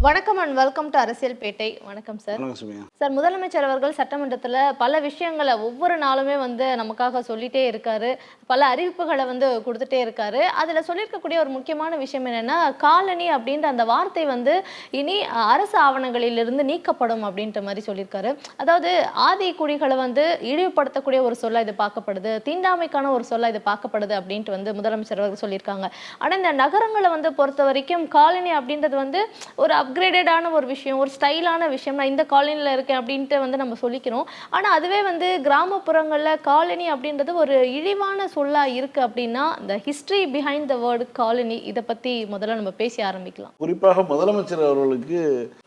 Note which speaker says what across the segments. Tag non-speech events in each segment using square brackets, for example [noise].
Speaker 1: வணக்கம் and welcome to அரசியல் பேட்டை வணக்கம் சார்
Speaker 2: வணக்கம்
Speaker 1: சார் முதலமைச்சர் அவர்கள் சட்டமன்றத்தில் பல விஷயங்களை ஒவ்வொரு நாளுமே வந்து நமக்காக சொல்லிட்டே இருக்காரு. பல அறிவிப்புகளை வந்து கொடுத்துட்டே இருக்காரு. அதில் சொல்லியிருக்கக்கூடிய ஒரு முக்கியமான விஷயம் என்னன்னா காலனி அப்படின்ற அந்த வார்த்தை வந்து இனி அரசு ஆவணங்களிலிருந்து நீக்கப்படும் அப்படின்ற மாதிரி சொல்லியிருக்காரு. அதாவது ஆதி குடிகளை வந்து இழிவுபடுத்தக்கூடிய ஒரு சொல்ல இது பார்க்கப்படுது. தீண்டாமைக்கான ஒரு சொல்ல இது பார்க்கப்படுது அப்படின்ட்டு வந்து முதலமைச்சர் அவர்கள் சொல்லியிருக்காங்க. ஆனால் இந்த நகரங்களை வந்து பொறுத்த வரைக்கும் காலனி அப்படின்றது வந்து ஒரு அப்கிரேடடான ஒரு விஷயம் ஒரு ஸ்டைலான விஷயம் நான் இந்த காலனியில் இருக்கேன் அப்படின்ட்டு வந்து நம்ம சொல்லிக்கிறோம். ஆனால் அதுவே வந்து கிராமப்புறங்களில் காலனி அப்படின்றது ஒரு இழிவான சொல்லாக இருக்குது அப்படின்னா இந்த history behind the word colony இதை பற்றி முதல்ல நம்ம பேசி ஆரம்பிக்கலாம்.
Speaker 2: குறிப்பாக முதலமைச்சர் அவர்களுக்கு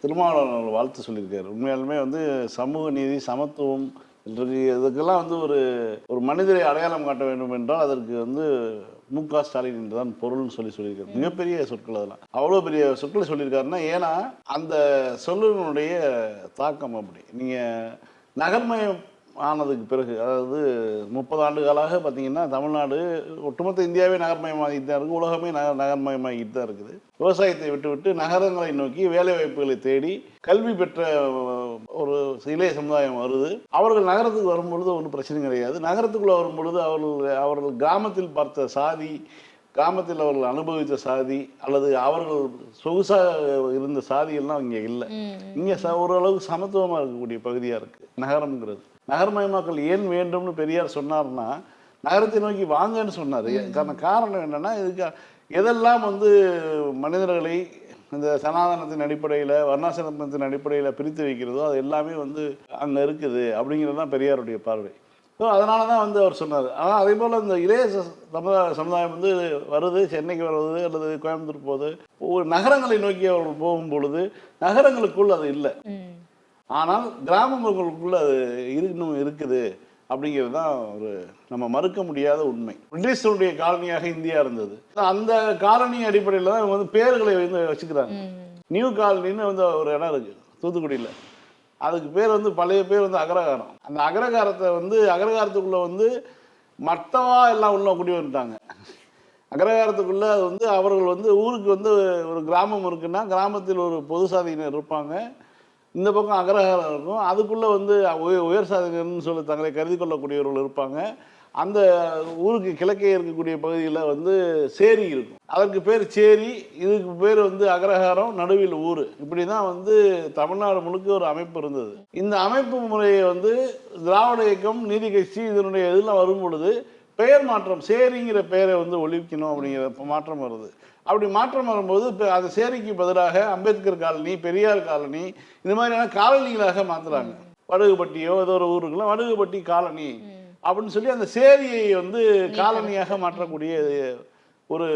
Speaker 2: திருமாவளவன் வாழ்த்து சொல்லியிருக்காரு. உண்மையாலுமே வந்து சமூக நீதி சமத்துவம் இன்றைக்கு இதுக்கெல்லாம் வந்து ஒரு ஒரு மனிதரை அடையாளம் காட்ட வேண்டும் என்றால் அதற்கு வந்து மு க. ஸ்டாலின் என்றுதான் பொருள்னு சொல்லி சொல்லியிருக்காரு. மிகப்பெரிய சொற்கள் அதெல்லாம். அவ்வளோ பெரிய சொற்களை சொல்லியிருக்காருன்னா ஏன்னா அந்த சொல்லினுடைய தாக்கம் அப்படி. நீங்கள் நகர்மயம் ஆனதுக்கு பிறகு அதாவது முப்பது ஆண்டுகளாக பார்த்தீங்கன்னா தமிழ்நாடு ஒட்டுமொத்த இந்தியாவே நகர்மயமாகிட்டு தான் இருக்குது உலகமே நகர் நகர்மயமாகிட்டு தான் இருக்குது. விவசாயத்தை விட்டுவிட்டு நகரங்களை நோக்கி வேலை வாய்ப்புகளை தேடி கல்வி பெற்ற ஒரு இளைய சமுதாயம் வருது. அவர்கள் நகரத்துக்கு வரும்பொழுது ஒன்றும் பிரச்சனை கிடையாது. நகரத்துக்குள்ளே வரும்பொழுது அவர்கள் அவர்கள் கிராமத்தில் பார்த்த சாதி கிராமத்தில் அவர்கள் அனுபவித்த சாதி அல்லது அவர்கள் சொகுசாக இருந்த சாதியெல்லாம் இங்கே இல்லை. இங்கே ச ஓரளவுக்கு சமத்துவமாக இருக்கக்கூடிய பகுதியாக இருக்குது நகரம்ங்கிறது. நகர்மயமாக்கல் ஏன் வேண்டும்னு பெரியார் சொன்னார்னா நகரத்தை நோக்கி வாங்கன்னு சொன்னார். காரணம் காரணம் என்னன்னா இதுக்கு எதெல்லாம் வந்து மனிதர்களை இந்த சனாதனத்தின் அடிப்படையில் வர்ணாசிரமத்தின் அடிப்படையில் பிரித்து வைக்கிறதோ அது எல்லாமே வந்து அங்கே இருக்குது அப்படிங்கிறது தான் பெரியாருடைய பார்வை. ஸோ அதனால தான் வந்து அவர் சொன்னார். ஆனால் அதே போல் இந்த இளைய சமுதாயம் வந்து வருது சென்னைக்கு வருது அல்லது கோயம்புத்தூர் போகுது. ஒவ்வொரு நகரங்களை நோக்கி அவர்கள் போகும் பொழுது நகரங்களுக்குள் அது இல்லை. ஆனால் கிராமங்களுக்குள்ள அது இன்னும் இருக்குது அப்படிங்கிறது தான் ஒரு நம்ம மறுக்க முடியாத உண்மை. பிரிட்டிஷருடைய காலனியாக இந்தியா இருந்தது. அந்த காலனி அடிப்படையில் தான் இவங்க வந்து பேர்களை வந்து வச்சுக்கிறாங்க. நியூ காலனின்னு வந்து ஒரு இடம் இருக்கு தூத்துக்குடியில். அதுக்கு பேர் வந்து பழைய பேர் வந்து அக்ரகாரம் அந்த அக்ரகாரத்தை வந்து அக்ரகாரத்துக்குள்ள வந்து மத்தவா எல்லாம் உள்ள குடி வந்துட்டாங்க. அக்ரகாரத்துக்குள்ள அது வந்து அவர்கள் வந்து ஊருக்கு வந்து ஒரு கிராமம் இருக்குன்னா கிராமத்தில் ஒரு பொது சாதியினர் இருப்பாங்க. இந்த பக்கம் அக்ரஹாரம் இருக்கும். அதுக்குள்ளே வந்து உய- உயர் சாதகர்னு சொல்லி தங்களை கருதி கொள்ளக்கூடியவர்கள் இருப்பாங்க. அந்த ஊருக்கு கிழக்கே இருக்கக்கூடிய பகுதியில் வந்து சேரி இருக்கும். அதற்கு பேர் சேரி. இதுக்கு பேர் வந்து அக்ரஹாரம் நடுவில் ஊர். இப்படி தான் வந்து தமிழ்நாடு முழுக்க ஒரு அமைப்பு இருந்தது. இந்த அமைப்பு முறையை வந்து திராவிட இயக்கம் நீதி கட்சி இதனுடைய இதெல்லாம் வரும் பொழுது பெயர் மாற்றம் சேரிங்கிற பெயரை வந்து ஒழிக்கணும் அப்படிங்கிற மாற்றம் வருது. அப்படி மாற்றம் வரும்போது இப்போ அந்த சேரிக்கு பதிலாக அம்பேத்கர் காலனி பெரியார் காலனி இந்த மாதிரியான காலனிகளாக மாத்துறாங்க. வடுகுப்பட்டியோ ஏதோ ஒரு ஊருக்குலாம் வடுகுப்பட்டி காலனி அப்படின்னு சொல்லி அந்த சேரியை வந்து காலனியாக மாற்றக்கூடிய ஒரு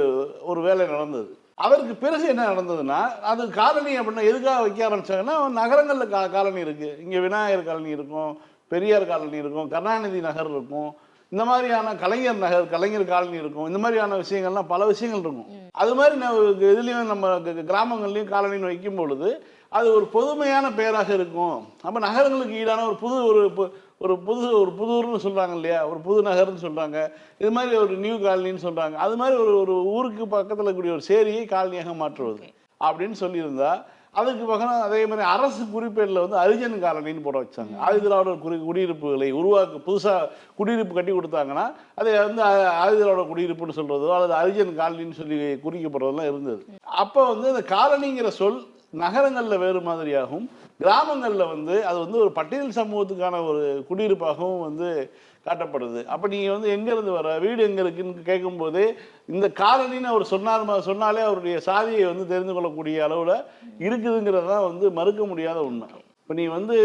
Speaker 2: ஒரு வேலை நடந்தது. அதற்கு பிறகு என்ன நடந்ததுன்னா அது காலனி அப்படின்னா எதுக்காக வைக்க ஆரம்பிச்சாங்கன்னா நகரங்களில் கா காலனி இருக்கு. இங்கே விநாயகர் காலனி இருக்கும் பெரியார் காலனி இருக்கும் கருணாநிதி நகர் இருக்கும் இந்த மாதிரியான கலைஞர் நகர் கலைஞர் காலனி இருக்கும். இந்த மாதிரியான விஷயங்கள்லாம் பல விஷயங்கள் இருக்கும். அது மாதிரி நம்ம இதுலேயும் நம்ம கிராமங்கள்லையும் காலனின்னு வைக்கும் பொழுது அது ஒரு பொதுமையான பெயராக இருக்கும். அப்போ நகரங்களுக்கு ஈடான ஒரு புது ஒரு ஒரு புது ஒரு புதூர்னு சொல்கிறாங்க இல்லையா? ஒரு புது நகர்னு சொல்கிறாங்க இது மாதிரி ஒரு நியூ காலனின்னு சொல்கிறாங்க அது மாதிரி ஒரு ஒரு ஊருக்கு பக்கத்தில் இருக்கக்கூடிய ஒரு சேரியை காலனியாக மாற்றுவது. அப்படின்னு சொல்லியிருந்தா அதுக்கு பக்கம் அதே மாதிரி அரசு குறிப்பேடில் வந்து அரிஜன் காலனின்னு போட வச்சாங்க. ஆயுதிராவிடர் குடி குடியிருப்புகளை உருவாக்க புதுசாக குடியிருப்பு கட்டி கொடுத்தாங்கன்னா அதை வந்து ஆ- ஆயுதிராவிடர் குடியிருப்புன்னு சொல்கிறதோ அல்லது அரிஜன் காலனின்னு சொல்லி குறிக்கப்படுறதெல்லாம் இருந்தது. அப்போ வந்து அந்த காலனிங்கிற சொல் நகரங்களில் வேறு மாதிரியாகவும் கிராமங்களில் வந்து அது வந்து ஒரு பட்டியல் சமூகத்துக்கான ஒரு குடியிருப்பாகவும் வந்து காட்டப்படுது. அப்போ நீங்கள் வந்து எங்கேருந்து வர வீடு எங்கே இருக்குன்னு கேட்கும்போது இந்த காலனின்னு அவர் சொன்னார் ம- சொன்னாலே அவருடைய சாதியை வந்து தெரிந்து கொள்ளக்கூடிய அளவில் இருக்குதுங்கிறது தான் வந்து மறுக்க முடியாத உண்மை. இப்போ நீ வந்து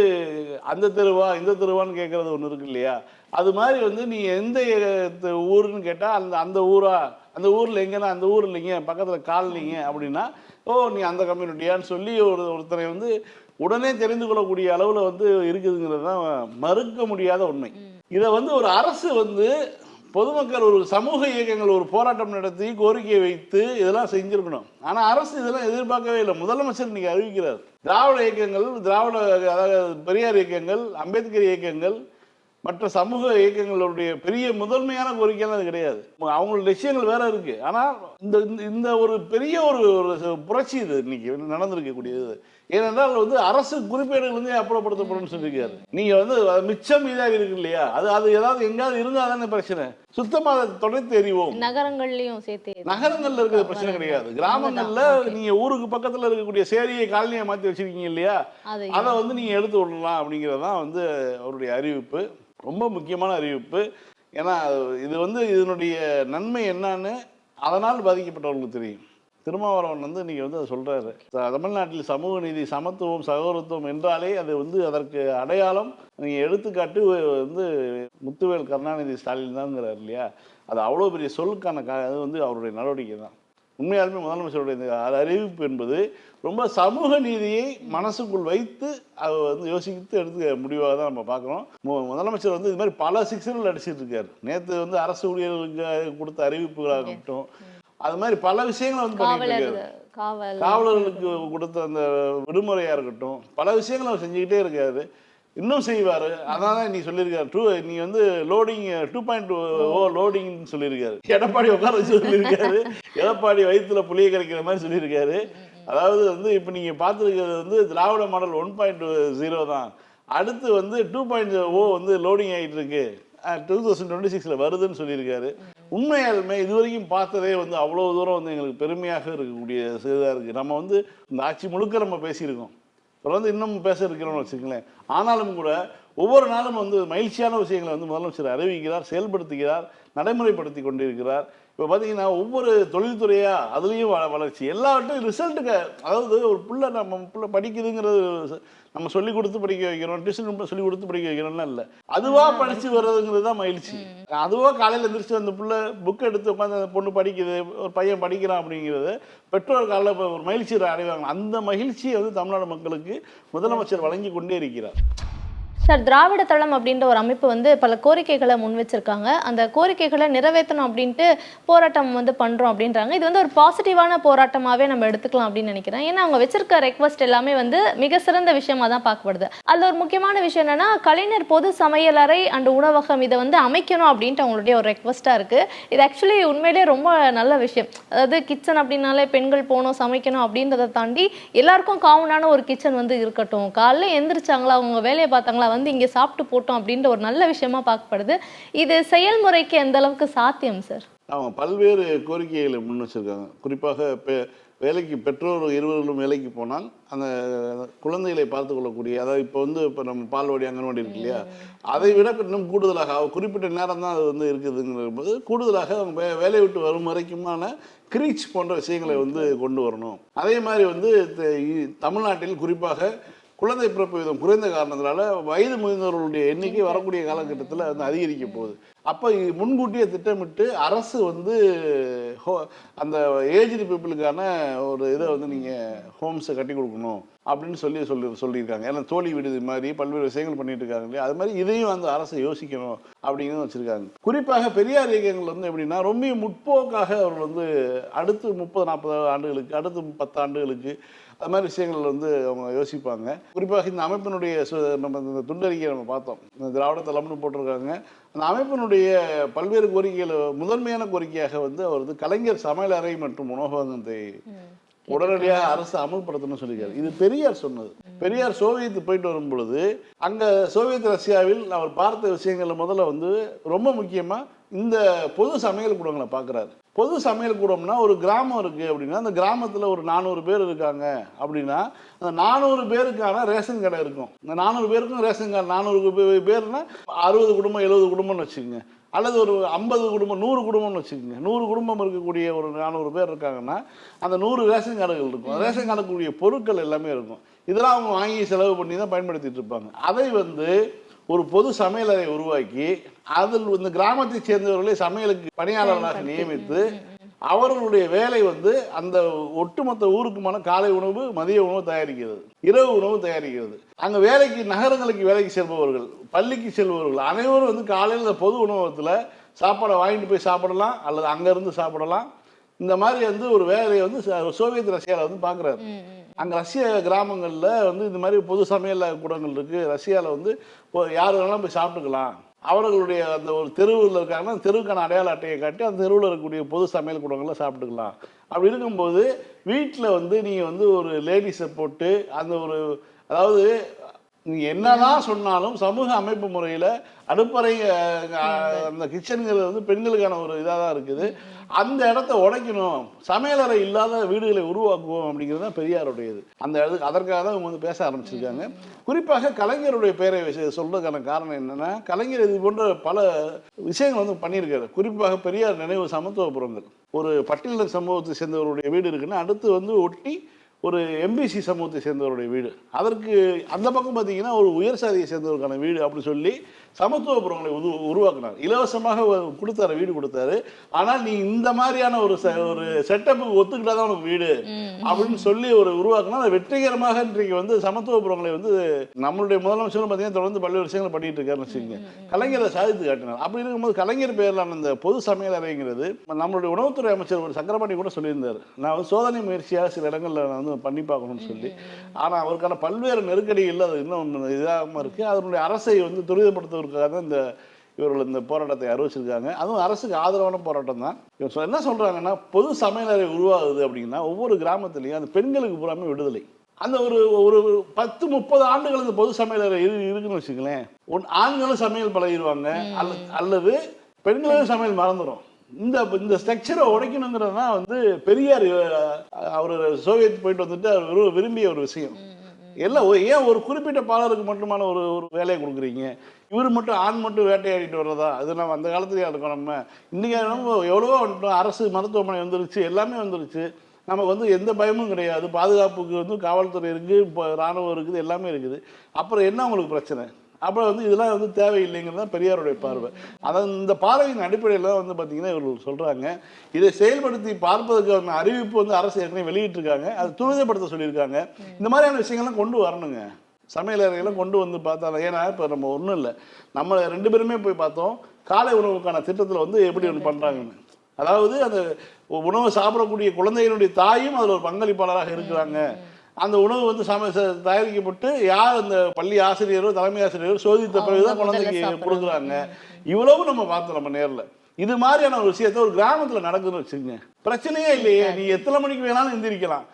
Speaker 2: அந்த தெருவா இந்த தெருவான்னு கேட்குறது ஒன்று இருக்கு இல்லையா? அது மாதிரி வந்து நீ எந்த ஊருன்னு கேட்டால் அந்த அந்த ஊரா அந்த ஊரில் எங்கன்னா அந்த ஊர் இல்லைங்க பக்கத்தில் காலனிங்க அப்படின்னா ஓ நீ அந்த கம்யூனிட்டியான்னு சொல்லி ஒரு ஒருத்தனை வந்து உடனே தெரிந்து கொள்ளக்கூடிய அளவில் வந்து இருக்குதுங்கிறது தான் மறுக்க முடியாத உண்மை. இதை வந்து ஒரு அரசு வந்து பொதுமக்கள் ஒரு சமூக இயக்கங்கள் ஒரு போராட்டம் நடத்தி கோரிக்கையை வைத்து இதெல்லாம் செஞ்சிருக்கணும். ஆனால் அரசு இதெல்லாம் எதிர்பார்க்கவே இல்லை. முதலமைச்சர் இன்னைக்கு அறிவிக்கிறார். திராவிட இயக்கங்கள் திராவிட அதாவது பெரியார் இயக்கங்கள் அம்பேத்கர் இயக்கங்கள் மற்ற சமூக இயக்கங்களுடைய பெரிய முதன்மையான கோரிக்கைலாம் அது கிடையாது. அவங்களோட லட்சியங்கள் வேற இருக்கு. ஆனால் இந்த இந்த- இந்த ஒரு பெரிய ஒரு ஒரு புரட்சி இது இன்னைக்கு நடந்திருக்கக்கூடியது ஏனென்றால் வந்து அரசு குறிப்பேடுகள் வந்து அப்புறப்படுத்தப்படும் சொல்லியிருக்காரு. நீங்க வந்து மிச்சம் மீதாக இருக்கு இல்லையா? அது அது ஏதாவது எங்கேயாவது இருந்தால் தானே பிரச்சனை. சுத்தமாக அதை தொடர்ந்து எறிவோம்
Speaker 1: நகரங்கள்லயும் சேர்த்து
Speaker 2: நகரங்கள்ல இருக்கிற பிரச்சனை கிடையாது. கிராமங்கள்ல நீங்க ஊருக்கு பக்கத்துல இருக்கக்கூடிய சேரியை காலனியை மாத்தி வச்சிருக்கீங்க இல்லையா?
Speaker 1: அதை
Speaker 2: வந்து நீங்க எடுத்து விடலாம் அப்படிங்கிறது தான் வந்து அவருடைய அறிவிப்பு. ரொம்ப முக்கியமான அறிவிப்பு. ஏன்னா இது வந்து இதனுடைய நன்மை என்னன்னு அதனால் பாதிக்கப்பட்டவங்களுக்கு தெரியும். திருமாவளவன் வந்து நீங்கள் வந்து அதை சொல்கிறாரு தமிழ்நாட்டில் சமூக நீதி சமத்துவம் சகோதரத்துவம் என்றாலே அது வந்து அதற்கு அடையாளம். நீங்கள் எடுத்துக்காட்டு வந்து முத்துவேல் கருணாநிதி ஸ்டாலின் தான்ங்கிறார் இல்லையா? அது அவ்வளோ பெரிய சொல்லுக்கான கா அது வந்து அவருடைய நடவடிக்கை தான். உண்மையாலுமே முதலமைச்சருடைய இந்த அறிவிப்பு என்பது ரொம்ப சமூக நீதியை மனசுக்குள் வைத்து அவர் வந்து யோசித்து எடுத்து முடிவாக தான் நம்ம பார்க்குறோம். முதலமைச்சர் வந்து இது மாதிரி பல சிக்ஸர்கள் அடிச்சிட்டு இருக்காரு. நேற்று வந்து அரசு ஊழியர்களுக்கு கொடுத்த அறிவிப்புகளாகட்டும் அது மாதிரி பல விஷயங்களை வந்து பண்ணிட்டு காவலர்களுக்கு கொடுத்த அந்த விடுமுறையாக இருக்கட்டும் பல விஷயங்களை அவர் செஞ்சுக்கிட்டே இருக்காரு. இன்னும் செய்வார். அதனால நீ சொல்லியிருக்காரு. டூ நீ வந்து லோடிங் டூ பாயிண்ட் ஓ லோடிங்னு சொல்லியிருக்காரு. எடப்பாடி உட்கார வச்சு சொல்லியிருக்காரு. எடப்பாடி வயிற்றுல புளிய கரைக்கிற மாதிரி சொல்லியிருக்காரு. அதாவது வந்து இப்போ நீங்கள் பார்த்துருக்கிறது வந்து Dravida model one point zero தான். அடுத்து வந்து டூ பாயிண்ட் ஓ வந்து லோடிங் ஆகிட்டு இருக்கு. டூ தௌசண்ட் டுவெண்ட்டி சிக்ஸில் வருதுன்னு சொல்லியிருக்காரு. உண்மையாலுமே இது வரைக்கும் பார்த்ததே வந்து அவ்வளோ தூரம் வந்து எங்களுக்கு பெருமையாக இருக்கக்கூடிய இதாக இருக்குது நம்ம வந்து இந்த ஆட்சி முழுக்க நம்ம பேசியிருக்கோம். தொடர்ந்து இன்னும் பேச இருக்கிறோம்னு வச்சுக்கங்களேன். ஆனாலும் கூட ஒவ்வொரு நாளும் வந்து மகிழ்ச்சியான விஷயங்களை வந்து முதலமைச்சர் அறிவிக்கிறார் செயல்படுத்துகிறார் நடைமுறைப்படுத்தி கொண்டிருக்கிறார். இப்போ பார்த்தீங்கன்னா ஒவ்வொரு தொழில்துறையா அதுலேயும் வளர்ச்சி. எல்லாவற்றையும் ரிசல்ட்டுக்கு அதாவது ஒரு புள்ள நம்ம புள்ள படிக்குதுங்கிறது நம்ம சொல்லி கொடுத்து படிக்க வைக்கிறோம் டியூஷன் சொல்லி கொடுத்து படிக்க வைக்கிறோம்லாம் இல்லை. அதுவா படிச்சு வர்றதுங்கிறது தான் மகிழ்ச்சி. அதுவா காலையில் எந்திரிச்சு அந்த புள்ள புக் எடுத்து உட்காந்து அந்த பொண்ணு படிக்குது ஒரு பையன் படிக்கிறான் அப்படிங்கிறது பெற்றோர் காலையில் இப்போ ஒரு மகிழ்ச்சி அடைவாங்க. அந்த மகிழ்ச்சியை வந்து தமிழ்நாடு மக்களுக்கு முதலமைச்சர் வழங்கி கொண்டே இருக்கிறார்.
Speaker 1: சார் திராவிட தளம் அப்படின்ற ஒரு அமைப்பு வந்து பல கோரிக்கைகளை முன் வச்சிருக்காங்க. அந்த கோரிக்கைகளை நிறைவேற்றணும் அப்படின்ட்டு போராட்டம் வந்து பண்ணுறோம் அப்படின்றாங்க. இது வந்து ஒரு பாசிட்டிவான போராட்டமாகவே நம்ம எடுத்துக்கலாம் அப்படின்னு நினைக்கிறேன். ஏன்னா அவங்க வச்சிருக்க ரெக்வஸ்ட் எல்லாமே வந்து மிக சிறந்த விஷயமா தான் பார்க்கப்படுது. அதில் ஒரு முக்கியமான விஷயம் என்னன்னா கலைஞர் பொது சமையலறை அண்ட் உணவகம் இதை வந்து அமைக்கணும் அப்படின்ட்டு அவங்களுடைய ஒரு ரெக்வஸ்ட்டாக இருக்குது இது ஆக்சுவலி உண்மையிலேயே ரொம்ப நல்ல விஷயம். அதாவது கிச்சன் அப்படின்னாலே பெண்கள் போகணும் சமைக்கணும் அப்படின்றத தாண்டி எல்லாருக்கும் காமனான ஒரு கிச்சன் வந்து இருக்கட்டும். காலைல எந்திரிச்சாங்களா அவங்க வேலையை பார்த்தாங்களா வந்து இங்கே சாப்பிட்டு போட்டோம் அப்படின்ற ஒரு நல்ல விஷயமா பார்க்கப்படுது. இது செயல்முறைக்கு எந்த அளவுக்கு சாத்தியம் சார்?
Speaker 2: அவங்க பல்வேறு கோரிக்கைகளை முன் வச்சிருக்காங்க. குறிப்பாக பெ வேலைக்கு பெற்றோர் இருவர்களும் வேலைக்கு போனால் அந்த குழந்தைகளை பார்த்து கொள்ளக்கூடிய அதாவது இப்போ வந்து இப்போ நம்ம பால்வாடி அங்கன்வாடி இருக்கு இல்லையா? அதை விட இன்னும் கூடுதலாக குறிப்பிட்ட நேரம் தான் அது வந்து இருக்குதுங்கிற போது கூடுதலாக அவங்க வே வேலையை விட்டு வரும் வரைக்குமான கிரீச் போன்ற விஷயங்களை வந்து கொண்டு வரணும். அதே மாதிரி வந்து தமிழ்நாட்டில் குறிப்பாக குழந்தை பிறப்பு விதம் குறைந்த காரணத்தினால வயது முதிர்ந்தவர்களுடைய எண்ணிக்கை வரக்கூடிய காலகட்டத்தில் வந்து அதிகரிக்க போகுது. அப்போ முன்கூட்டியே திட்டமிட்டு அரசு வந்து ஹோ- அந்த ஏஜ்டு பீப்புளுக்கான ஒரு இதை வந்து நீங்கள் ஹோம்ஸை கட்டி கொடுக்கணும் அப்படின்னு சொல்லி சொல்லி சொல்லியிருக்காங்க. ஏன்னா தோழி விடுதி மாதிரி பல்வேறு விஷயங்கள் பண்ணிட்டு இருக்காங்க இல்லையா? அது மாதிரி இதையும் அந்த அரசு யோசிக்கணும் அப்படிங்கிறது வச்சுருக்காங்க. குறிப்பாக பெரியார் இயக்கங்கள் வந்து எப்படின்னா ரொம்ப முற்போக்காக அவர்கள் வந்து அடுத்து முப்பது நாற்பது ஆண்டுகளுக்கு அடுத்து பத்து ஆண்டுகளுக்கு அது மாதிரி விஷயங்கள் வந்து அவங்க யோசிப்பாங்க. குறிப்பாக இந்த அமைப்பினுடைய நம்ம இந்த துண்டறிக்கையை நம்ம பார்த்தோம். இந்த திராவிட தளம்னு போட்டிருக்காங்க. அந்த அமைப்பினுடைய பல்வேறு கோரிக்கைகள் முதன்மையான கோரிக்கையாக வந்து அவர் வந்து கலைஞர் சமையலறை மற்றும் உணவகத்தை உடனடியாக அரசு அமல்படுத்தணும்னு சொல்லியிருக்காரு. இது பெரியார் சொன்னது. பெரியார் சோவியத்து போயிட்டு வரும் பொழுது அங்க சோவியத் ரஷ்யாவில் அவர் பார்த்த விஷயங்கள்ல முதல்ல வந்து ரொம்ப முக்கியமா இந்த பொது சமையல் கூடங்களை பார்க்குறாரு. பொது சமையல் கூடம்னா ஒரு கிராமம் இருக்குது அப்படின்னா அந்த கிராமத்தில் ஒரு நானூறு பேர் இருக்காங்க அப்படின்னா அந்த நானூறு பேருக்கான ரேஷன் கடை இருக்கும். இந்த நானூறு பேருக்கும் ரேஷன் கார்டு நானூறு பேர்னா அறுபது குடும்பம் எழுபது குடும்பம்னு வச்சுக்கோங்க. அல்லது ஒரு ஐம்பது குடும்பம் நூறு குடும்பம்னு வச்சுக்கோங்க. நூறு குடும்பம் இருக்கக்கூடிய ஒரு நானூறு பேர் இருக்காங்கன்னா அந்த நூறு ரேஷன் கார்டுகள் இருக்கும். ரேஷன் கார்டுக்குரிய பொருட்கள் எல்லாமே இருக்கும். இதெல்லாம் அவங்க வாங்கி செலவு பண்ணி தான் பயன்படுத்திட்டு இருப்பாங்க. அதை வந்து ஒரு பொது சமையலறை உருவாக்கி அதில் இந்த கிராமத்தை சேர்ந்தவர்களை சமையலுக்கு பணியாளர்களாக நியமித்து அவர்களுடைய வேலை வந்து அந்த ஒட்டுமொத்த ஊருக்குமான காலை உணவு மதிய உணவு தயாரிக்கிறது. இரவு உணவு தயாரிக்கிறது. அங்க வேலைக்கு நகரங்களுக்கு வேலைக்கு செல்பவர்கள் பள்ளிக்கு செல்பவர்கள் அனைவரும் வந்து காலையில் பொது உணவகத்தில் சாப்பாடை வாங்கிட்டு போய் சாப்பிடலாம் அல்லது அங்கேருந்து சாப்பிடலாம். இந்த மாதிரி வந்து ஒரு வேலையை வந்து சோவியத் ரஷ்யாவில் வந்து பார்க்குறாரு அங்கே ரஷ்ய கிராமங்களில் வந்து இந்த மாதிரி பொது சமையல் கூடங்கள் இருக்குது ரஷ்யாவில் வந்து இப்போ யார் வேணாலும் போய் சாப்பிட்டுக்கலாம். அவர்களுடைய அந்த ஒரு தெருவில் இருக்காங்கன்னா அந்த தெருவுக்கான அடையாள அட்டையை காட்டி அந்த தெருவில் இருக்கக்கூடிய பொது சமையல் கூடங்களில் சாப்பிட்டுக்கலாம். அப்படி இருக்கும்போது வீட்டில் வந்து நீங்கள் வந்து ஒரு லேடிஸை போட்டு அந்த ஒரு அதாவது நீங்கள் என்னதான் சொன்னாலும் சமூக அமைப்பு முறையில் அடுப்பறை அந்த கிச்சனுங்கிறது வந்து பெண்களுக்கான ஒரு இதாக தான் இருக்குது. அந்த இடத்த உடைக்கணும். சமையலறை இல்லாத வீடுகளை உருவாக்குவோம் அப்படிங்கிறது தான் பெரியாருடையது. அந்த இடத்துக்கு அதற்காக தான் இவங்க வந்து பேச ஆரம்பிச்சிருக்காங்க. குறிப்பாக கலைஞருடைய பேரை சொல்றதுக்கான காரணம் என்னென்னா கலைஞர் இது போன்ற பல விஷயங்கள் வந்து பண்ணியிருக்காரு. குறிப்பாக பெரியார் நினைவு சமத்துவபுரங்கள் ஒரு பட்டியலின சமூகத்தை சேர்ந்தவருடைய வீடு இருக்குன்னா அடுத்து வந்து ஒட்டி ஒரு எம்பிசி சமூகத்தை சேர்ந்தவருடைய வீடு. அதற்கு அந்த பக்கம் பார்த்தீங்கன்னா ஒரு உயர் சாதியை சேர்ந்தவருக்கான வீடு அப்படின்னு சொல்லி சமத்துவபுரங்களை உரு உருவாக்குனார். இலவசமாக கொடுத்தாரு வீடு கொடுத்தாரு. ஆனால் நீ இந்த மாதிரியான ஒரு ஒரு செட்டப்புக்கு ஒத்துக்கிட்டா தான் உனக்கு வீடு. அப்படின்னு சொல்லி ஒரு உருவாக்குனா அதை வெற்றிகரமாக இன்றைக்கு வந்து சமத்துவபுரங்களை வந்து நம்மளுடைய முதலமைச்சரும் பார்த்தீங்கன்னா தொடர்ந்து பல்வேறு விஷயங்களை பண்ணிட்டு இருக்காருன்னு வச்சுக்கோங்க. கலைஞரை சாதித்து காட்டினார். அப்படி இருக்கும்போது கலைஞர் பேரிலான இந்த பொது சமையல் அறைங்கிறது நம்மளுடைய உணவுத்துறை அமைச்சர் ஒரு சக்கரபாணி கூட சொல்லியிருந்தார். நான் வந்து சோதனை முயற்சியாக சில இடங்களில் நான் வந்து பண்ணி பார்க்கணும்னு சொல்லி. ஆனால் அவருக்கான பல்வேறு நெருக்கடிகள் அது இன்னும் இதாகாமல் இருக்குது அதனுடைய அரசை வந்து துரிதப்படுத்துவதற்காக தான் இந்த இவர்கள் இந்த போராட்டத்தை அறிவிச்சிருக்காங்க. அதுவும் அரசுக்கு ஆதரவான போராட்டம் தான். சொ- என்ன சொல்றாங்கன்னா பொது சமையலறை உருவாகுது அப்படின்னா ஒவ்வொரு கிராமத்துலையும் அந்த பெண்களுக்கு பூராமே விடுதலை. அந்த ஒரு ஒரு பத்து முப்பது ஆண்டுகள் இந்த பொது சமையலறை இரு இருக்குன்னு வச்சுங்களேன் ஒன் ஆண்களும் சமையல் பழகிடுவாங்க. அல்ல அல்லது பெண்களும் சமையல் மறந்துடும். இந்த இந்த ஸ்ட்ரக்சரை உடைக்கணுங்கிறது தான் வந்து பெரியார் அவர் சோவியத் போயிட்டு வந்துட்டு அவர் விரு- விரும்பிய ஒரு விஷயம். எல்லாம் ஏன் ஒரு குறிப்பிட்ட பாலருக்கு மட்டுமான ஒரு ஒரு வேலையை கொடுக்குறீங்க? இவர் மட்டும் ஆண் மட்டும் வேட்டையாடிட்டு வர்றதா? அது நம்ம அந்த காலத்துலயே இருக்கோம் நம்ம. இன்னைக்கு நம்ம எவ்வளவோ வந்துட்டோம். அரசு மருத்துவமனை வந்துருச்சு எல்லாமே வந்துருச்சு. நமக்கு வந்து எந்த பயமும் கிடையாது. பாதுகாப்புக்கு வந்து காவல்துறை இருக்குது இப்போ ராணுவம் இருக்குது எல்லாமே இருக்குது. அப்புறம் என்ன உங்களுக்கு பிரச்சனை? அப்புறம் வந்து இதெல்லாம் வந்து தேவையில்லைங்கிறது தான் பெரியாருடைய பார்வை. அதான் இந்த பார்வையின் அடிப்படையில் தான் வந்து பார்த்தீங்கன்னா இவர்கள் சொல்கிறாங்க இதை செயல்படுத்தி பார்ப்பதற்கான அறிவிப்பு வந்து அரசு ஏற்கனவே வெளியிட்டிருக்காங்க. அதை துரிதப்படுத்த சொல்லியிருக்காங்க. இந்த மாதிரியான விஷயங்கள்லாம் கொண்டு வரணுங்க. சமையல் அறையெல்லாம் கொண்டு வந்து பார்த்தா ஏன்னா இப்போ நம்ம ஒன்றும் இல்லை. நம்ம ரெண்டு பேருமே போய் பார்த்தோம். காலை உணவுக்கான திட்டத்தில் வந்து எப்படி ஒன்று பண்ணுறாங்கன்னு அதாவது அந்த உணவு சாப்பிடக்கூடிய குழந்தைகளுடைய தாயும் அதில் ஒரு பங்களிப்பாளராக இருக்கிறாங்க. அந்த உணவு வந்து சம தயாரிக்கப்பட்டு யார் அந்த பள்ளி ஆசிரியரோ தலைமை ஆசிரியரோ சோதித்த பிறகுதான் குழந்தைக்கு. கொடுக்குறாங்க. இவ்வளவு நம்ம பார்த்தோம் நம்ம நேர்ல. இது மாதிரியான ஒரு விஷயத்த ஒரு கிராமத்துல நடக்குதுன்னு வச்சுக்கோங்க. பிரச்சனையே இல்லையே. நீ எத்தனை மணிக்கு வேணாலும் எந்திரிக்கலாம்.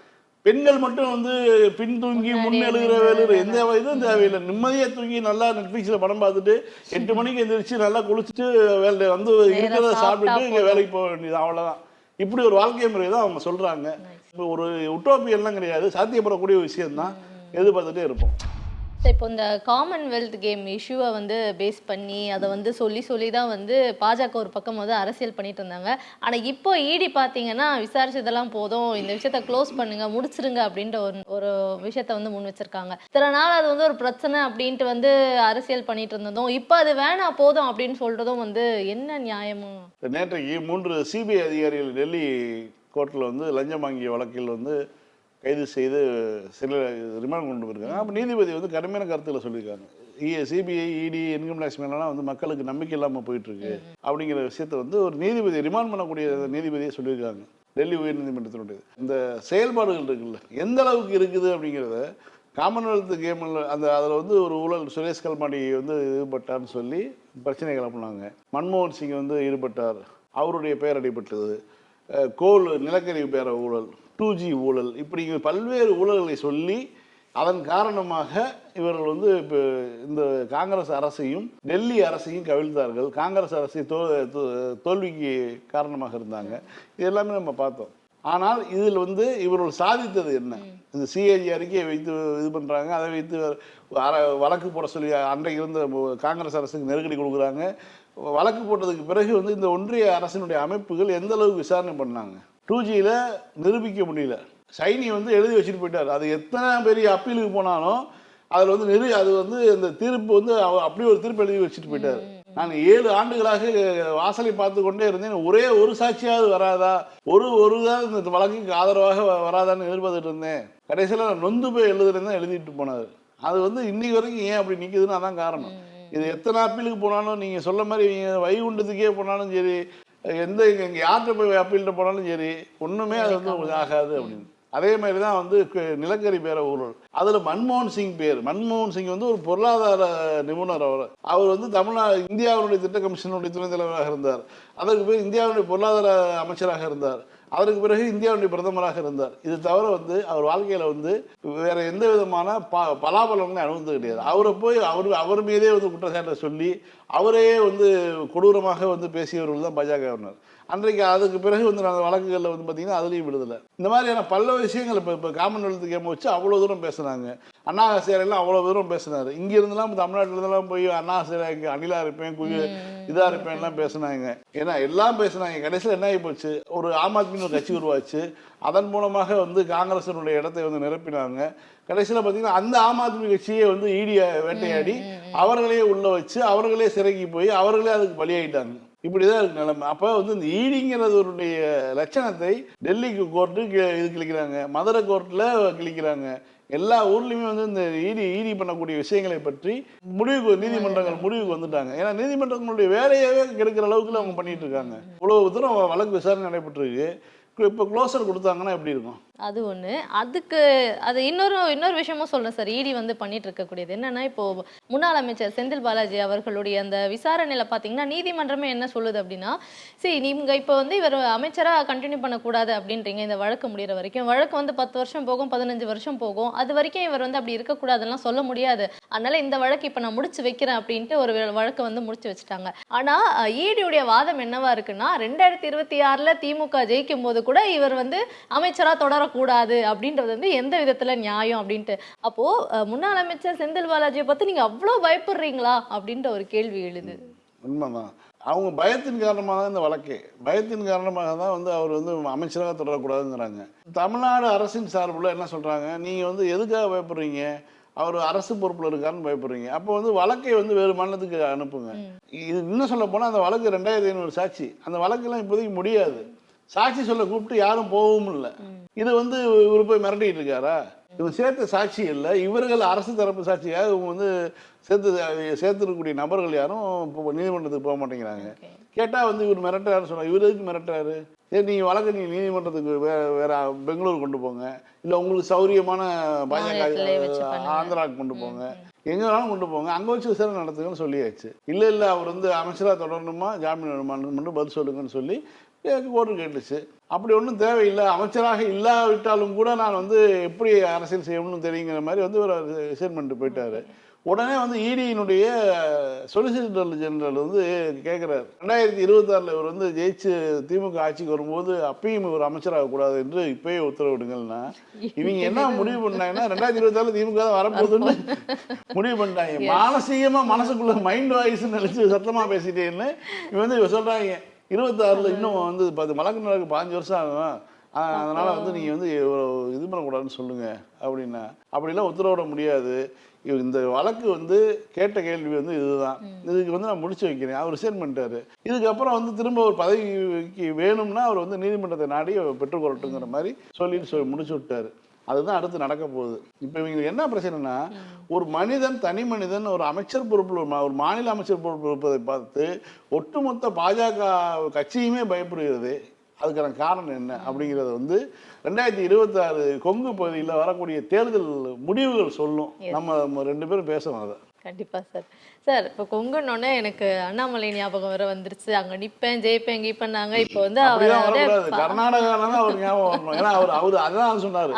Speaker 2: பெண்கள் மட்டும் வந்து பின் தூங்கி முன் எழுகிற வேலுகிற எந்த இதுவும் தேவையில்லை. நிம்மதியா தூங்கி நல்லா நெட்ஃபிளிக்ஸ்ல படம் பார்த்துட்டு எட்டு மணிக்கு எந்திரிச்சு நல்லா குளிச்சுட்டு வேலை வந்து இருக்கிறத
Speaker 1: சாப்பிட்டா
Speaker 2: சாப்பிட்டுட்டு இங்க வேலைக்கு போக வேண்டியது அவ்வளவுதான். இப்படி ஒரு வாழ்க்கை முறை தான் அவங்க சொல்றாங்க. இப்போ ஒரு உட்டோப்பியெல்லாம் கிடையாது சாத்தியப்படக்கூடிய விஷயம் தான் எதிர்பார்த்துட்டே இருப்போம்.
Speaker 1: சரி, இப்போ இந்த காமன்வெல்த் கேம் இஷ்யூவை வந்து பேஸ் பண்ணி அதை வந்து சொல்லி சொல்லி தான் வந்து பாஜக ஒரு பக்கம் வந்து அரசியல் பண்ணிட்டு இருந்தாங்க. ஆனால் இப்போ இடி பார்த்தீங்கன்னா விசாரிச்சதெல்லாம் போதும். இந்த விஷயத்த க்ளோஸ் பண்ணுங்க முடிச்சிருங்க அப்படின்ற ஒரு ஒரு விஷயத்த வந்து முன் வச்சிருக்காங்க. இத்தனை நாள் அது வந்து ஒரு பிரச்சனை அப்படின்ட்டு வந்து அரசியல் பண்ணிட்டு இருந்ததும் இப்போ அது வேணாம் போதும் அப்படின்னு சொல்றதும் வந்து என்ன நியாயமும்
Speaker 2: நேற்றைக்கு மூன்று சிபிஐ அதிகாரிகள் டெல்லி கோர்ட்டில் வந்து லஞ்சம் வாங்கிய வழக்கில் வந்து கைது செய்து சில ரிமாண்ட் கொண்டு போயிருக்காங்க. அப்போ நீதிபதி வந்து கடுமையான கருத்தில் சொல்லியிருக்காங்க. சிபிஐ இடி இன்கம் டேக்ஸ் மேலாம் வந்து மக்களுக்கு நம்பிக்கை இல்லாமல் போயிட்டுருக்கு. அப்படிங்கிற விஷயத்த வந்து ஒரு நீதிபதி ரிமாண்ட் பண்ணக்கூடிய நீதிபதியை சொல்லியிருக்காங்க. டெல்லி உயர்நீதிமன்றத்தினுடைய இந்த செயல்பாடுகள் இருக்குல்ல எந்த அளவுக்கு இருக்குது அப்படிங்கிறத காமன்வெல்த் கேமில் அந்த அதில் வந்து ஒரு ஊழல் சுரேஷ் கல்மாடி வந்து ஈடுபட்டார்னு சொல்லி பிரச்சனை கிளப்புனாங்க. மன்மோகன் சிங் வந்து ஈடுபட்டார். அவருடைய பெயர் அடிபட்டது. கோல் நிலக்கரி பேர ஊழல். டூ ஜி ஊழல். இப்படி பல்வேறு ஊழல்களை சொல்லி அதன் காரணமாக இவர்கள் வந்து இப்போ இந்த காங்கிரஸ் அரசையும் டெல்லி அரசையும் கவிழ்த்தார்கள். காங்கிரஸ் அரசை தோ தோ- தோல்விக்கு காரணமாக இருந்தாங்க. இது எல்லாமே நம்ம பார்த்தோம். ஆனால் இதில் வந்து இவர்கள் சாதித்தது என்ன? இந்த சிஏஜி அறிக்கையை வைத்து இது பண்ணுறாங்க அதை வைத்து வழக்கு போட சொல்லி அன்றைக்கு இருந்த காங்கிரஸ் அரசுக்கு நெருக்கடி கொடுக்குறாங்க. வழக்கு போட்டதுக்கு பிறகு வந்து இந்த ஒன்றிய அரசினுடைய அமைப்புகள் எந்த அளவுக்கு விசாரணை பண்ணாங்க? டூ ஜியில் நிரூபிக்க முடியல. சைனி வந்து எழுதி வச்சுட்டு போயிட்டார். அது எத்தனை பெரிய அப்பீலுக்கு போனாலும் அதில் வந்து நெரு அது வந்து இந்த தீர்ப்பு வந்து அப்படியே ஒரு தீர்ப்பு எழுதி வச்சுட்டு போயிட்டார். நான் ஏழு ஆண்டுகளாக வாசலை பார்த்து கொண்டே இருந்தேன். ஒரே ஒரு சாட்சியாவது வராதா? ஒரு ஒரு தான் இந்த வழக்குக்கு ஆதரவாக வராதான்னு எதிர்பார்த்துட்டு இருந்தேன். கடைசியில் நான் நொந்து போய் எழுதுறேன்னு தான் எழுதிட்டு போனார். அது வந்து இன்னைக்கு வரைக்கும் ஏன் அப்படி நிற்குதுன்னு அதான் காரணம். இது எத்தனை அப்பீலுக்கு போனாலும் நீங்கள் சொல்ல மாதிரி வைகுண்டத்துக்கே போனாலும் சரி எந்த இங்கே யார்கிட்ட போய் அப்பீல்கிட்ட போனாலும் சரி ஒன்றுமே அது வந்து ஆகாது அப்படின்னு. அதே மாதிரி தான் வந்து நிலக்கரி பேர ஊழல் அதில் மன்மோகன் சிங் பேர். மன்மோகன் சிங் வந்து ஒரு பொருளாதார நிபுணர் அவர். அவர் வந்து தமிழ்நாடு இந்தியாவுடைய திட்ட கமிஷனுடைய துணைத் தலைவராக இருந்தார். அதற்கு பிறகு இந்தியாவுடைய பொருளாதார அமைச்சராக இருந்தார். அதற்கு பிறகு இந்தியாவுடைய பிரதமராக இருந்தார். இது தவிர வந்து அவர் வாழ்க்கையில் வந்து வேற எந்த விதமான ப பலாபலங்களும் அனுபவித்து கிடையாது அவரை போய் அவர் அவர் மீதே வந்து குற்றச்சாட்டை சொல்லி அவரே வந்து கொடூரமாக வந்து பேசியவர்கள் தான் பாஜகவினர். அன்றைக்கு அதுக்கு பிறகு வந்து அந்த வழக்குகளில் வந்து பார்த்தீங்கன்னா அதுலேயும் விடுதலை இந்த மாதிரியான பல விஷயங்கள் இப்போ இப்போ காமன்வெல்த் கேம் வச்சு அவ்வளோ தூரம் பேசுனாங்க. அண்ணா ஹசேரெல்லாம் அவ்வளோ தூரம் பேசினார். இங்க இருந்தெல்லாம் தமிழ்நாட்டுல இருந்தெல்லாம் போய் அண்ணா ஹசேரா இங்கே அணிலா இருப்பேன் குய இதாக இருப்பேன்லாம் பேசுனாங்க. ஏன்னா எல்லாம் பேசுனாங்க. கடைசியில் என்ன ஆகி போச்சு? ஒரு ஆம் ஆத்மின்னு ஒரு கட்சி உருவாச்சு. அதன் மூலமாக வந்து காங்கிரசினுடைய இடத்தை வந்து நிரப்பினாங்க. கடைசியில் பார்த்தீங்கன்னா அந்த ஆம் ஆத்மி கட்சியே வந்து ஈடிய வேட்டையாடி அவர்களே உள்ள வச்சு அவர்களே சிறைக்கு போய் அவர்களே அதுக்கு பலியாயிட்டாங்க. இப்படிதான் இருக்கு நிலைமை. அப்போ வந்து இந்த ஈடிங்கிறதுடைய லட்சணத்தை டெல்லிக்கு கோர்ட்டு இது கிழிக்கிறாங்க. மதுரை கோர்ட்டில் கிழிக்கிறாங்க. எல்லா ஊர்லேயுமே வந்து இந்த ஈடி ஈடி பண்ணக்கூடிய விஷயங்களை பற்றி முடிவுக்கு நீதிமன்றங்கள் முடிவுக்கு வந்துட்டாங்க. ஏன்னா நீதிமன்றங்களுடைய வேலையவே கெடுக்கிற அளவுக்கு அவங்க பண்ணிட்டு இருக்காங்க. இவ்வளவு தூரம் வழக்கு விசாரணை நடைபெற்றிருக்கு. இப்போ க்ளோசர் கொடுத்தாங்கன்னா எப்படி இருக்கும்?
Speaker 1: அது ஒன்று அதுக்கு அது இன்னொரு இன்னொரு விஷயமும் சொல்கிறேன் சார். இடி வந்து பண்ணிட்டு இருக்கக்கூடியது என்னன்னா இப்போ முன்னாள் அமைச்சர் செந்தில் பாலாஜி அவர்களுடைய அந்த விசாரணையில் பார்த்தீங்கன்னா நீதிமன்றமே என்ன சொல்லுது அப்படின்னா சரி நீங்க இப்போ வந்து இவர் அமைச்சராக கண்டினியூ பண்ணக்கூடாது அப்படின்றீங்க. இந்த வழக்கு முடிகிற வரைக்கும். வழக்கு வந்து பத்து வருஷம் போகும் பதினஞ்சு வருஷம் போகும். அது வரைக்கும் இவர் வந்து அப்படி இருக்கக்கூடாதுலாம் சொல்ல முடியாது. அதனால இந்த வழக்கு இப்போ நான் முடிச்சு வைக்கிறேன் அப்படின்ட்டு ஒரு வழக்கு வழக்கை வந்து முடிச்சு வச்சுட்டாங்க. ஆனால் ஈடியுடைய வாதம் என்னவா இருக்குன்னா ரெண்டாயிரத்தி இருபத்தி ஆறில் திமுக ஜெயிக்கும் போது கூட இவர் வந்து அமைச்சரா தொடரக்கூடாது அப்படின்றது வந்து எந்த விதத்துல நியாயம் அப்படின்ட்டு. அப்போ முன்னாள் அமைச்சர் செந்தில் பாலாஜியை பத்தி நீங்க அவ்வளவு பயப்படுறீங்களா அப்படின்ற ஒரு கேள்வி எழுது.
Speaker 2: உண்மைதான். அவங்க பயத்தின் காரணமாக தான் இந்த வழக்கே. பயத்தின் காரணமாக தான் வந்து அவர் வந்து அமைச்சராக தொடரக்கூடாதுங்கிறாங்க. தமிழ்நாடு அரசின் சார்பில் என்ன சொல்கிறாங்க நீங்கள் வந்து எதுக்காக பயப்படுறீங்க? அவர் அரசு பொறுப்பில் இருக்காருன்னு பயப்படுறீங்க. அப்போ வந்து வழக்கை வந்து வேறு மாநிலத்துக்கு அனுப்புங்க. இது இன்னும் சொல்ல போனால் அந்த வழக்கு ரெண்டாயிரத்தி ஐநூறு சாட்சி. அந்த வழக்கெல்லாம் இப்போதைக்கு முடியாது. சாட்சி சொல்ல கூப்பிட்டு யாரும் போகவும் இல்லை. இது வந்து இவர் போய் மிரட்டிட்டு இருக்காரா? இவங்க சேர்த்த சாட்சி இல்லை. இவர்கள் அரசு தரப்பு சாட்சியாக இவங்க வந்து சேர்த்து சேர்த்துருக்கக்கூடிய நபர்கள் யாரும் இப்போ நீதிமன்றத்துக்கு போக மாட்டேங்கிறாங்க. கேட்டால் வந்து இவர் மிரட்டுறாருன்னு சொன்னாங்க இவர் எதுக்கு மிரட்டுறாரு? சரி நீங்கள் வழக்கு நீங்கள் நீதிமன்றத்துக்கு வே வேற பெங்களூர் கொண்டு போங்க. இல்லை உங்களுக்கு சௌரியமான பாஜக. ஆந்திராவுக்கு கொண்டு போங்க. எங்க வேணாலும் கொண்டு போங்க. அங்கே வச்சு விசாரணை நடத்துங்கன்னு சொல்லியாச்சு. இல்லை இல்லை அவர் வந்து அமைச்சராக தொடரணுமா? ஜாமீன் வேணுமான்னு மட்டும் பதில் சொல்லுங்கன்னு சொல்லி கோர்ட்டு கேட்டுச்சு. அப்படி ஒன்றும் தேவையில்லை. அமைச்சராக இல்லாவிட்டாலும் கூட நான் வந்து எப்படி அரசியல் செய்யணும்னு தெரியுங்கிற மாதிரி வந்து ஒரு ரிசைன் பண்ணிட்டு போயிட்டாரு. உடனே வந்து இடியினுடைய சொலிசிட்டர் ஜெனரல் வந்து கேட்குறாரு ரெண்டாயிரத்தி இருபத்தாறில் இவர் வந்து ஜெயிச்சு திமுக ஆட்சிக்கு வரும்போது அப்பயும் இவர் அமைச்சராக கூடாது என்று இப்பயே உத்தரவிடுங்கள்னா இவங்க என்ன முடிவு பண்ணாங்கன்னா ரெண்டாயிரத்தி இருபத்தாறுல திமுக தான் வரப்போகுதுன்னு முடிவு பண்ணிட்டாங்க. மானசீகமா மனசுக்குள்ள மைண்ட் வாய்ஸ் நினைச்சு சத்தமா பேசிட்டேன்னு இவன் வந்து இவ சொல்றாங்க. இருபத்தாறுல இன்னும் வந்து பத்து மலக்கு நடக்கு பாஞ்சு வருஷம் ஆகும் அதனால வந்து நீங்க வந்து இது பண்ணக்கூடாதுன்னு சொல்லுங்க அப்படின்னா. அப்படிலாம் உத்தரவிட முடியாது. இந்த வழக்கு வந்து கேட்ட கேள்வி வந்து இதுதான். இதுக்கு வந்து நான் முடிச்சு வைக்கிறேன். அவர் ரிசைன் பண்ணிட்டாரு. இதுக்கப்புறம் வந்து திரும்ப ஒரு பதவிக்கு வேணும்னா அவர் வந்து நீதிமன்றத்தை நாடி பெற்றுக்கொள்ளட்டுங்கிற மாதிரி சொல்லிட்டு சொல்லி முடிச்சு விட்டாரு. அதுதான் அடுத்து நடக்க போகுது. இப்போ இவங்களுக்கு என்ன பிரச்சனைனா ஒரு மனிதன் தனி மனிதன் ஒரு அமைச்சர் பொறுப்பில் ஒரு மாநில அமைச்சர் பொறுப்பில் இருப்பதை பார்த்து ஒட்டுமொத்த பாஜக கட்சியுமே பயப்படுகிறது. அதுக்கான காரணம் என்ன? அப்படிங்கிறத வந்து ரெண்டாயிரத்தி இருபத்தாறு கொங்கு பகுதியில் வரக்கூடிய தேர்தல் முடிவுகள் சொல்லும். நம்ம ரெண்டு பேரும் பேசணும் அதை.
Speaker 1: கண்டிப்பா சார். சார் இப்போ கொங்குன்னொன்னே எனக்கு அண்ணாமலை ஞாபகம் வேற வந்துருச்சு. அங்க நிப்பேன் ஜெயிப்பேன் கீப்பேன்னாங்க இப்போ வந்து அவர் வந்து
Speaker 2: அவர் ஞாபகம் வரணும். ஏன்னா அவர் அவர் அதான் சொன்னாரு.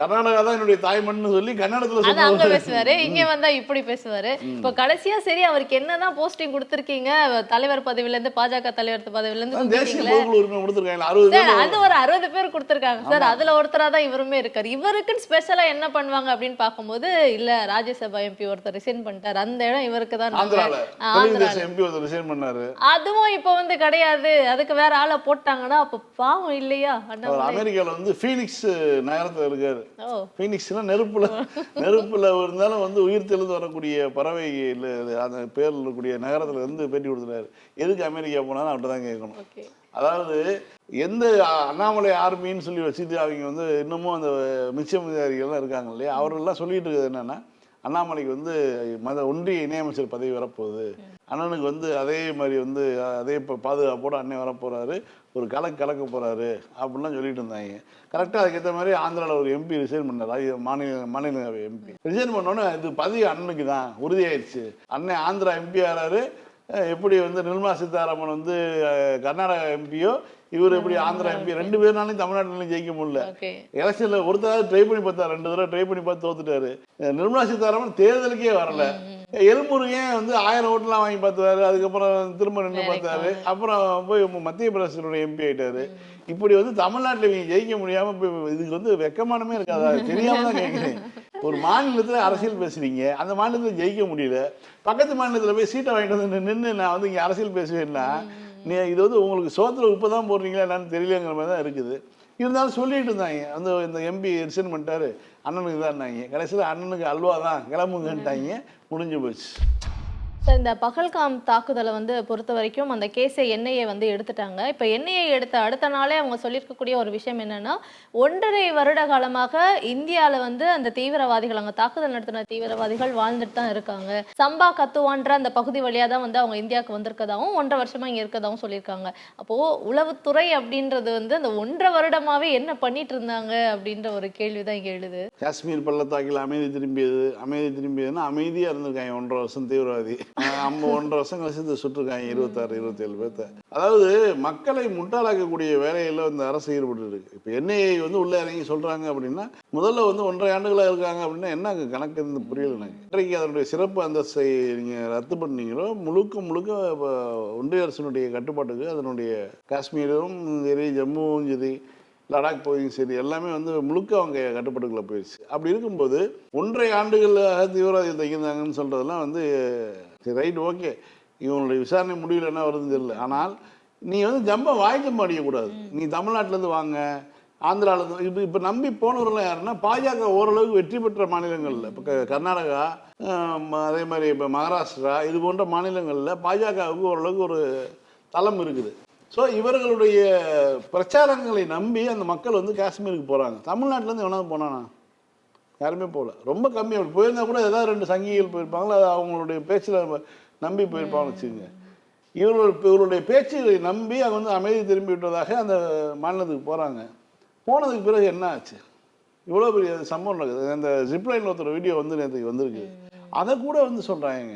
Speaker 2: கர்நாடகா தான் என்னுடைய தாய்மண்ணு சொல்லி கன்னடத்துல
Speaker 1: அது அங்க பேசுவாரு இங்க வந்தா இப்படி பேசுவாரு. இப்போ கடைசியா சரி அவருக்கு என்னதான் போஸ்டிங் கொடுத்திருக்கீங்க? தலைவர் பதவியில இருந்து பாஜக தலைவர் பதவியில இருந்து
Speaker 2: தேசிய. பொறுப்புல உரிமை கொடுத்துருக்காங்க அறுபது
Speaker 1: அது ஒரு அறுபது பேர் கொடுத்திருக்காங்க. சார் அதுல ஒருத்தரா தான் இவருமே இருக்காரு. இவருக்குன்னு ஸ்பெஷலா என்ன பண்ணுவாங்க அப்படின்னு பார்க்கும்போது இல்ல ராஜ்யசபா எம்பி ஒருத்தர் ரிசைன் பண்ணிட்டாரு. அந்த இடம் இவருக்கு தான் அதுவும் இப்ப வந்து கிடையாது. அதுக்கு வேற ஆளை போட்டாங்கன்னா அப்ப பாவம் இல்லையா?
Speaker 2: அவர் அமெரிக்கால வந்து ஃபீனிக்ஸ் நகரத்துல இருக்காரு. ஃபீனிக்ஸ்னா நெருப்புல. [laughs] நெருப்புல இருந்தாலும் வந்து உயிர் தெளிந்து வரக்கூடிய பறவை இல்ல- அந்த பேர்ல இருக்கக்கூடிய நகரத்துல இருந்து பேட்டி கொடுத்துறாரு எதுக்கு அமெரிக்கா போனாலும் அவர்கிட்ட தான் கேட்கணும். அதாவது எந்த அண்ணாமலை ஆர்மின்னு சொல்லி வச்சுட்டு அவங்க வந்து இன்னமும் அந்த மிச்சம் அதிகாரிகள்லாம் இருக்காங்க இல்லையா? அவர்கள்லாம் சொல்லிட்டு இருக்கிறது என்னன்னா அண்ணாமலைக்கு வந்து மத ஒன்றிய இணையமைச்சர் பதவி வரப்போகுது. அண்ணனுக்கு வந்து அதே மாதிரி வந்து அதே இப்போ பாதுகாப்போட அண்ணன் வரப்போகிறாரு ஒரு கலக்கு கலக்க போகிறாரு அப்படின்லாம் சொல்லிட்டு இருந்தாங்க. கரெக்டாக அதுக்கேற்ற மாதிரி ஆந்திராவில் ஒரு எம்பி ரிசைன் பண்ணார். மாநில மாநில மாநிலங்களவை எம்பி ரிசைன் பண்ணோன்னே இது பதவி அண்ணனுக்கு தான் உறுதியாயிடுச்சு அண்ணன் ஆந்திரா எம்பி ஆறாரு. எப்படி வந்து நிர்மலா சீதாராமன் வந்து கர்நாடகா எம்பியோ இவர் எப்படி ஆந்திரா எம்பி ரெண்டு பேர்னாலையும் தமிழ்நாட்டிலையும் ஜெயிக்க முடியல. எலெக்ஷன்ல ஒருத்தர் ட்ரை பண்ணி பார்த்தா ரெண்டு தடவை ட்ரை பண்ணி பார்த்து தோத்துட்டாரு. நிர்மலா சீதாராமன் தேர்தலுக்கே வரல. எல்முருகன் வந்து ஆயிரம் ஓட்டுலாம் வாங்கி பார்த்தாரு அதுக்கப்புறம் திரும்ப நின்று பார்த்தாரு. அப்புறம் போய் மத்திய பிரதேசனுடைய எம்பி ஆயிட்டாரு. இப்படி வந்து தமிழ்நாட்டில் இவங்க ஜெயிக்க முடியாம இதுக்கு வந்து வெக்கமானமே இருக்காதா. தெரியாம தான் கேட்குறேன் [laughs] ஒரு மாநிலத்தில் அரசியல் பேசுறீங்க. அந்த மாநிலத்தில் ஜெயிக்க முடியல. பக்கத்து மாநிலத்தில் போய் சீட்டை வாங்கிட்டு வந்து நின்று நான் வந்து இங்கே அரசியல் பேசுவேன்னா நீ இது வந்து உங்களுக்கு சோத்துல உப்பு தான் போடுறீங்களா என்னன்னு தெரியலங்கிற மாதிரி தான் இருக்குது. இருந்தாலும் சொல்லிட்டு இருந்தாங்க. அந்த இந்த எம்பி ரிசைன் பண்ணிட்டாரு. அண்ணனுக்கு தான் கடைசியில் அண்ணனுக்கு அல்வா தான் கிளம்புங்கன்ட்டாங்க. முடிஞ்சு போச்சு.
Speaker 1: ஸோ இந்த பகல்காம் தாக்குதலை வந்து பொறுத்த வரைக்கும் அந்த கேஸை என்ஐஏ வந்து எடுத்துட்டாங்க. இப்போ என்ஐஏ எடுத்த அடுத்த நாளே அவங்க சொல்லியிருக்கக்கூடிய ஒரு விஷயம் என்னென்னா ஒன்றரை வருட காலமாக இந்தியாவில் வந்து அந்த தீவிரவாதிகள் அங்கே தாக்குதல் நடத்தின தீவிரவாதிகள் வாழ்ந்துட்டு தான் இருக்காங்க. சம்பா கத்துவான்ற அந்த பகுதி வழியாக தான் வந்து அவங்க இந்தியாவுக்கு வந்திருக்கதாகவும் ஒன்றரை வருஷமாக இங்கே இருக்கதாகவும் சொல்லியிருக்காங்க. அப்போது உளவுத்துறை அப்படின்றது வந்து அந்த ஒன்றரை வருடமாகவே என்ன பண்ணிட்டு இருந்தாங்க அப்படின்ற ஒரு கேள்வி தான் இங்கே எழுது.
Speaker 2: காஷ்மீர் பள்ளத்தாக்கில் அமைதி திரும்பியது அமைதி திரும்பியதுன்னா அமைதியாக இருந்திருக்காங்க ஒன்றரை வருஷம் தீவிரவாதி. நம்ம ஒன்றரை வருஷம் கழிச்சு இந்த சுட்டிருக்காங்க இருபத்தாறு இருபத்தேழு பேர்த்த. அதாவது மக்களை முட்டாளாக்கக்கூடிய வேலையில் இந்த அரசு ஈடுபட்டு இருக்கு இப்போ என்ஐஏ வந்து உள்ளே இறங்கி சொல்கிறாங்க அப்படின்னா முதல்ல வந்து ஒன்றரை ஆண்டுகளாக இருக்காங்க அப்படின்னா என்ன கணக்கு இருந்து புரியல எனக்கு. இன்றைக்கு அதனுடைய சிறப்பு அந்தஸ்தை நீங்கள் ரத்து பண்ணீங்களோ முழுக்க முழுக்க இப்போ ஒன்றிய அரசினுடைய கட்டுப்பாட்டுக்கு அதனுடைய காஷ்மீரும் சரி ஜம்முவும் சரி லடாக் போயும் சரி எல்லாமே வந்து முழுக்க அவங்க கட்டுப்பாட்டுக்குள்ளே போயிடுச்சு அப்படி இருக்கும்போது ஒன்றரை ஆண்டுகளாக தீவிரவாதிகள் தங்கியிருந்தாங்கன்னு சொல்றதெல்லாம் வந்து சரி ரைட் ஓகே இவங்களுடைய விசாரணை முடிவில் என்ன வருதுன்னு தெரியல. ஆனால் நீ வந்து ஜம்ப வாய்க்கம் அடிக்கக்கூடாது நீ தமிழ்நாட்டிலேருந்து வாங்க ஆந்திராவிலேருந்து இப்போ இப்போ நம்பி போனவர்கள் யாருன்னா பாஜக ஓரளவுக்கு வெற்றி பெற்ற மாநிலங்களில். இப்போ கர்நாடகா அதே மாதிரி இப்போ மகாராஷ்டிரா இது போன்ற மாநிலங்களில் பாஜகவுக்கு ஓரளவுக்கு ஒரு தளம் இருக்குது. ஸோ இவர்களுடைய பிரச்சாரங்களை நம்பி அந்த மக்கள் வந்து காஷ்மீருக்கு போகிறாங்க தமிழ்நாட்டிலேருந்து எவனாவது போனானா? யாருமே போகல. ரொம்ப கம்மி. போயிருந்தா கூட ஏதாவது ரெண்டு சங்கிகள் போயிருப்பாங்களா? அது அவங்களுடைய பேச்சில் நம்பி போயிருப்பாங்கன்னு வச்சுக்கோங்க. இவர்கள் இவருடைய பேச்சுகளை நம்பி அவங்க வந்து அமைதி திரும்பி விட்டதாக அந்த மாநிலத்துக்கு போகிறாங்க போனதுக்கு பிறகு என்ன ஆச்சு? இவ்வளோ பெரிய சம்பவம் நடக்குது. அந்த ஜிப்லைனில் ஒருத்தர் வீடியோ வந்து நேற்றுக்கு வந்திருக்கு. அதை கூட வந்து சொல்கிறாங்க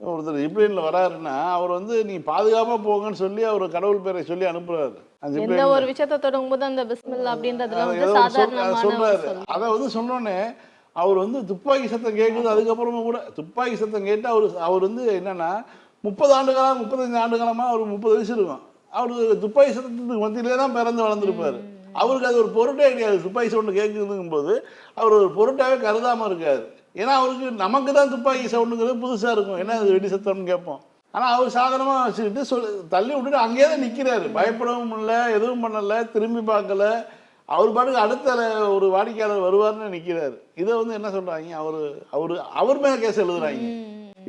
Speaker 2: ஒருத்தர் ஜிப்லைனில் வராருன்னா அவர் வந்து நீ பாதுகாப்பாக போங்கன்னு சொல்லி அவர் கடவுள் பேரை சொல்லி அனுப்புகிறாரு
Speaker 1: எந்த ஒரு விஷயத்தை தொடங்கும் போது அந்த பிஸ்மில் அப்படின்றதுலாம்
Speaker 2: அது
Speaker 1: வந்து
Speaker 2: ஏதோ ஒரு சொல்-
Speaker 1: சாதாரணமான ஒரு
Speaker 2: சொல்றாரு.
Speaker 1: சொல்.
Speaker 2: அதை வந்து சொன்னோடனே அவர் வந்து துப்பாக்கி சத்தம் கேட்குது அதுக்கப்புறமா கூட துப்பாக்கி சத்தம் கேட்டு அவர் அவர் வந்து என்னன்னா முப்பது ஆண்டு காலம் முப்பத்தஞ்சு ஆண்டு காலமா அவர் முப்பது வயசு இருக்கும். அவர் துப்பாக்கி சத்தத்துக்கு மத்தியிலே தான் பிறந்து வளர்ந்துருப்பாரு. அவருக்கு அது ஒரு பொருட்டே கிடையாது. துப்பாக்கி சவுண்டு கேட்குதுங்கும் போது அவர் ஒரு பொருட்டாவே கருதாம இருக்காரு. ஏன்னா அவருக்கு நமக்கு தான் துப்பாக்கி சவுண்டுங்கிறது புதுசா இருக்கும். என்ன அது வெடி சத்தம்னு கேட்போம். ஆனா அவர் சாதாரணமா வச்சுக்கிட்டு சொல் தள்ளி விட்டுட்டு அங்கேயே தான் நிக்கிறாரு. பயப்படவும் இல்லை எதுவும் பண்ணல திரும்பி பார்க்கல. அவர் பாட்டுக்கு அடுத்த ஒரு வாடிக்கையாளர் வருவார்னு நிக்கிறாரு. இதை வந்து என்ன சொல்றாங்க? அவரு அவரு அவர் மேல கேஸ் எழுதுறாங்க.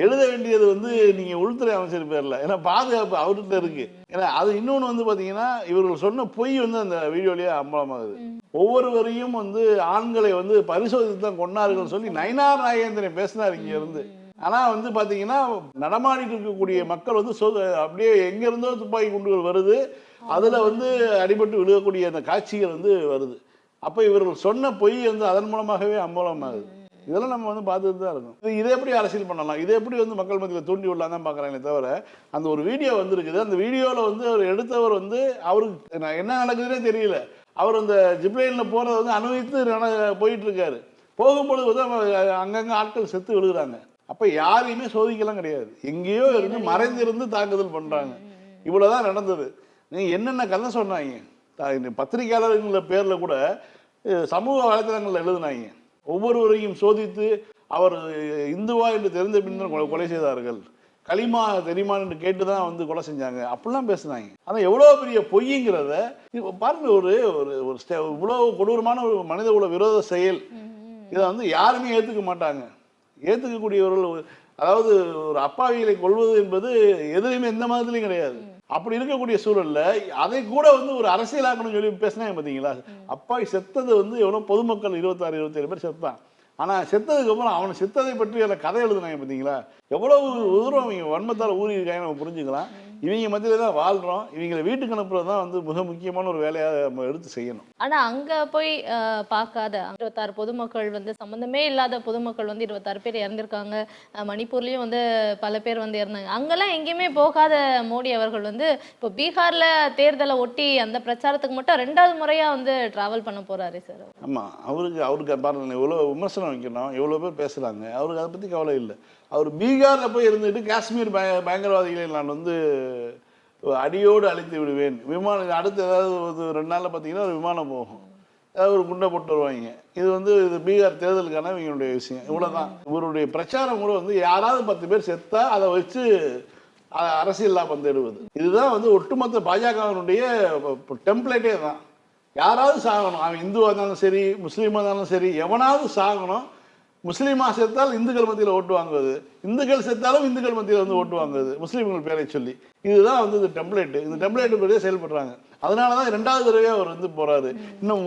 Speaker 2: எழுத வேண்டியது வந்து நீங்க உள்துறை அமைச்சர் பேர்ல. ஏன்னா பாதுகாப்பு அவர்கிட்ட இருக்கு. ஏன்னா அது இன்னொன்னு வந்து பாத்தீங்கன்னா இவர்கள் சொன்ன பொய் வந்து அந்த வீடியோலயே அம்பலமாகுது. ஒவ்வொருவரையும் வந்து ஆண்களை வந்து பரிசோதித்து தான் கொண்டார்கள் சொல்லி நயனார் நாகேந்திரன் பேசினார் இங்க இருந்து. ஆனால் வந்து பார்த்தீங்கன்னா நடமாடிட்டு இருக்கக்கூடிய மக்கள் வந்து சொ- அப்படியே எங்கேருந்தோ துப்பாக்கி குண்டுகள் வருது. அதில் வந்து அடிபட்டு விழுகக்கூடிய அந்த காட்சிகள் வந்து வருது. அப்போ இவர்கள் சொன்ன பொய் வந்து அதன் மூலமாகவே அம்பலமாகுது. இதெல்லாம் நம்ம வந்து பார்த்துட்டு தான் இருக்கோம் இது இதை எப்படி அரசியல் பண்ணலாம்? இதை எப்படி வந்து மக்கள் மத்தியில் தூண்டி விடலாம் தான் பார்க்குறாங்களே தவிர அந்த ஒரு வீடியோ வந்துருக்குது. அந்த வீடியோவில் வந்து அவர் எடுத்தவர் வந்து அவருக்கு நான் என்ன நடக்குதுன்னே தெரியல. அவர் அந்த ஜிப்லைனில் போகிறத வந்து அனுபவித்து போயிட்டு இருக்காரு. போகும்பொழுது வந்து அங்கங்கே ஆட்கள் செத்து விழுகிறாங்க. அப்போ யாரையுமே சோதிக்கலாம் கிடையாது. எங்கேயோ இருந்து மறைந்திருந்து தாக்குதல் பண்ணுறாங்க இவ்வளோதான் நடந்தது. நீங்கள் என்னென்ன கதை சொன்னாங்க? பத்திரிகையாளர்கள பேரில் கூட சமூக வலைத்தளங்களில் எழுதுனாங்க. ஒவ்வொருவரையும் சோதித்து அவர் இந்துவா என்று தெரிந்த பின்னர் கொலை- கொலை செய்தார்கள். களிமா தெரியுமா என்று கேட்டு தான் வந்து கொலை செஞ்சாங்க. அப்படிலாம் பேசுனாங்க. ஆனால் எவ்வளோ பெரிய பொய்ங்கிறத பாருங்க ஒரு ஒரு ஒரு இவ்வளோ கொடூரமான ஒரு மனித குல விரோத செயல். இதை வந்து யாருமே ஏற்றுக்க மாட்டாங்க. ஏற்றுக்கக்கூடியவர்கள் அதாவது ஒரு அப்பாவிகளை கொள்வது என்பது எதுலையுமே எந்த மாதிரிலையும் கிடையாது. அப்படி இருக்கக்கூடிய சூழல்ல அதை கூட வந்து ஒரு அரசியலாக்கணும்னு சொல்லி பேசினாங்க பார்த்தீங்களா அப்பாவி செத்தது வந்து எவ்வளோ பொதுமக்கள் இருபத்தாறு இருபத்தேழு பேர் செத்தான். ஆனால் செத்ததுக்கு அப்புறம் அவனை செத்ததை பற்றி அதில் கதை எழுதுனாங்க பார்த்தீங்களா எவ்வளவு தூரம் அவங்க வன்மத்தால் ஊறி இருக்காங்க நம்ம புரிஞ்சுக்கலாம். இவங்க மத்தியில தான் வாழ்றோம். இவங்களை வீட்டுக்கு அனுப்புறது தான் வந்து மிக முக்கியமான ஒரு வேலையாக நம்ம எடுத்து செய்யணும்.
Speaker 1: ஆனா அங்க போய் பார்க்காத இருபத்தாறு பொதுமக்கள் வந்து சம்பந்தமே இல்லாத பொதுமக்கள் வந்து இருபத்தாறு பேர் இறந்திருக்காங்க. மணிப்பூர்லயும் வந்து பல பேர் வந்து இறந்தாங்க. அங்கெல்லாம் எங்கேயுமே போகாத மோடி அவர்கள் வந்து இப்போ பீகார்ல தேர்தலை ஒட்டி அந்த பிரச்சாரத்துக்கு மட்டும் ரெண்டாவது முறையா வந்து டிராவல் பண்ண போறாரு சார்
Speaker 2: ஆமாம் அவருக்கு அவருக்கு பாருங்க எவ்வளோ விமர்சனம் வைக்கணும் எவ்வளோ பேர் பேசுகிறாங்க அவருக்கு அதை பற்றி கவலை இல்லை. அவர் பீகாரில் போய் இருந்துட்டு காஷ்மீர் பய பயங்கரவாதிகளை நான் வந்து அடியோடு அழித்து விடுவேன். விமானம் அடுத்து ஏதாவது ஒரு ரெண்டு நாளில் பார்த்தீங்கன்னா ஒரு விமானம் போகும். ஏதாவது ஒரு குண்டை போட்டு வருவாங்க. இது வந்து இது பீகார் தேர்தலுக்கான இவங்களுடைய விஷயம். இவ்வளோதான் இவருடைய பிரச்சாரம் கூட வந்து யாராவது பத்து பேர் செத்தா அதை வச்சு அ- அரசியல் லாபம் தேடுவது. இதுதான் வந்து ஒட்டுமொத்த பாஜகவினுடைய டெம்ப்ளேட்டே தான். யாராவது சாகணும். அவன் இந்துவாக இருந்தாலும் சரி முஸ்லீமாக இருந்தாலும் சரி எவனாவது சாகணும். முஸ்லீமாக சேர்த்தால் இந்துக்கள் மத்தியில் ஓட்டு வாங்குவது. இந்துக்கள் சேர்த்தாலும் இந்துக்கள் மத்தியில் வந்து ஓட்டு வாங்குவது. முஸ்லீம்கள் பேரை சொல்லி. இதுதான் வந்து இந்த டெம்ப்ளேட்டு. இந்த டெம்ப்ளேட்டு செயல்படுறாங்க. அதனால தான் ரெண்டாவது தடவையே அவர் வந்து போறாரு. இன்னும்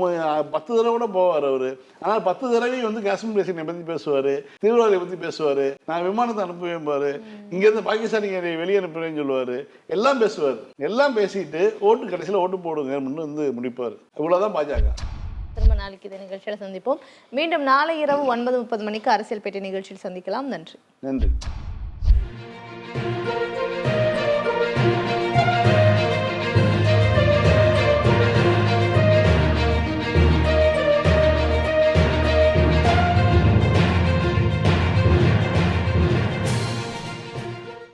Speaker 2: பத்து தடவை கூட போவார் அவர். ஆனால் பத்து தடவையும் வந்து காஷ்மீர் பிரச்சனை பற்றி பேசுவார். தீவிரவாதியை பற்றி பேசுவார். நான் விமானத்தை அனுப்புவேன் பாரு. இங்கேருந்து பாகிஸ்தானியை வெளியே அனுப்புறேன்னு சொல்லுவார். எல்லாம் பேசுவார். எல்லாம் பேசிட்டு ஓட்டு கடைசியில் ஓட்டு போடுங்க அப்படின்னு வந்து முடிப்பார். இவ்வளோதான் பாஜக.
Speaker 1: திரும்ப நாளைக்கு இதே நிகழ்ச்சியில் சந்திப்போம். மீண்டும் நாளை இரவு ஒன்பது முப்பது மணிக்கு அரசியல் பேட்டை நிகழ்ச்சியில் சந்திக்கலாம். நன்றி.
Speaker 2: நன்றி.